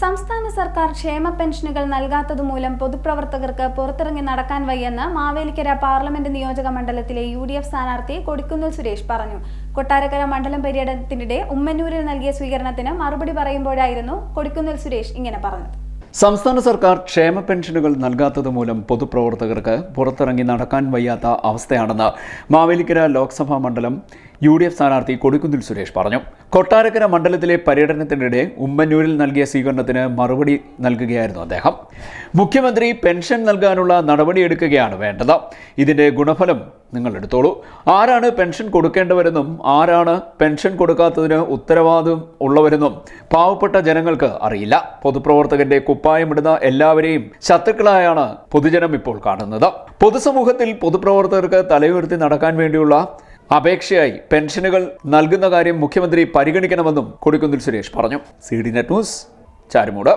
സംസ്ഥാന സർക്കാർ ക്ഷേമ പെൻഷനുകൾ നൽകാത്തതുമൂലം പൊതുപ്രവർത്തകർക്ക് പുറത്തിറങ്ങി നടക്കാൻ വയ്യെന്ന് മാവേലിക്കര പാർലമെന്റ് നിയോജക മണ്ഡലത്തിലെ യു ഡി എഫ് സ്ഥാനാർത്ഥി കൊടിക്കുന്നിൽ സുരേഷ് പറഞ്ഞു. കൊട്ടാരക്കര മണ്ഡലം പര്യടനത്തിനിടെ ഉമ്മന്നൂരിൽ നൽകിയ സ്വീകരണത്തിന് മറുപടി പറയുമ്പോഴായിരുന്നു കൊടിക്കുന്നിൽ സുരേഷ് ഇങ്ങനെ പറഞ്ഞത്. സംസ്ഥാന സർക്കാർ ക്ഷേമ പെൻഷനുകൾ നൽകാത്തതുമൂലം പൊതുപ്രവർത്തകർക്ക് പുറത്തിറങ്ങി നടക്കാൻ വയ്യാത്ത അവസ്ഥയാണെന്ന് മാവേലിക്കര ലോക്സഭാ മണ്ഡലം യു ഡി എഫ് സ്ഥാനാർത്ഥി കൊടിക്കുന്നിൽ സുരേഷ് പറഞ്ഞു. കൊട്ടാരക്കര മണ്ഡലത്തിലെ പര്യടനത്തിനിടെ ഉമ്മന്നൂരിൽ നൽകിയ സ്വീകരണത്തിന് മറുപടി നൽകുകയായിരുന്നു അദ്ദേഹം. മുഖ്യമന്ത്രി പെൻഷൻ നൽകാനുള്ള നടപടിയെടുക്കുകയാണ് വേണ്ടത്. ഇതിന്റെ ഗുണഫലം നിങ്ങൾ എടുത്തോളൂ. ആരാണ് പെൻഷൻ കൊടുക്കേണ്ടവരെന്നും ആരാണ് പെൻഷൻ കൊടുക്കാത്തതിന് ഉത്തരവാദിത്വം ഉള്ളവരെന്നും പാവപ്പെട്ട ജനങ്ങൾക്ക് അറിയില്ല. പൊതുപ്രവർത്തകന്റെ കുപ്പായമിടുന്ന എല്ലാവരെയും ശത്രുക്കളായാണ് പൊതുജനം ഇപ്പോൾ കാണുന്നത്. പൊതുസമൂഹത്തിൽ പൊതുപ്രവർത്തകർക്ക് തലയുയർത്തി നടക്കാൻ വേണ്ടിയുള്ള അപേക്ഷയായി പെൻഷനുകൾ നൽകുന്ന കാര്യം മുഖ്യമന്ത്രി പരിഗണിക്കണമെന്നും കൊടിക്കുന്നിൽ സുരേഷ് പറഞ്ഞു. C D net news Charummood.